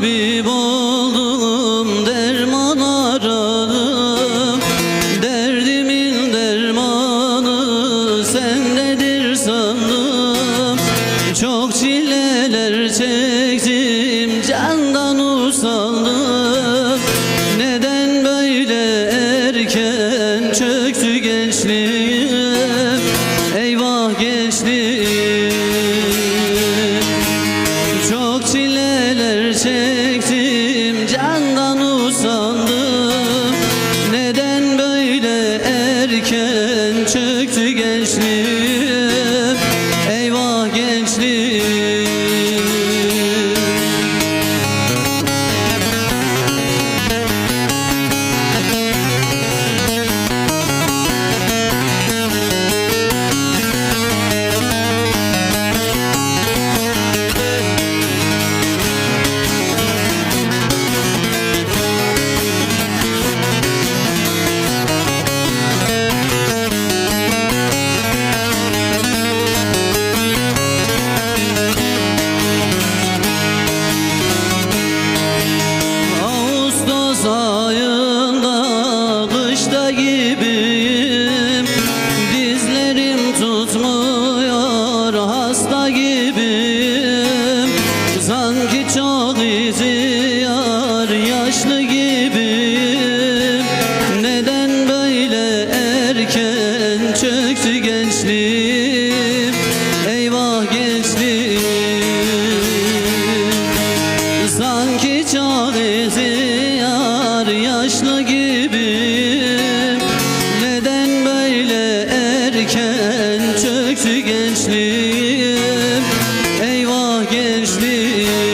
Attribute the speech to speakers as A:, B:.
A: Tabip oldum derman aradım Derdimin dermanı sendedir sandım. Çok çileler çektim candan usandım. Neden böyle erken çöktü gençliğim? Eyvah gençliğim. Çok çileler çek çıktı gençlik Mayıs ayında kışta gibiyim. Dizlerim tutmuyor hasta gibiyim. Sanki çok izliyor yaşlı gibiyim. Neden böyle erken çöktü gençliğim? yaşlı gibi. Neden böyle erken çöktü gençliğim? Eyvah gençliğim.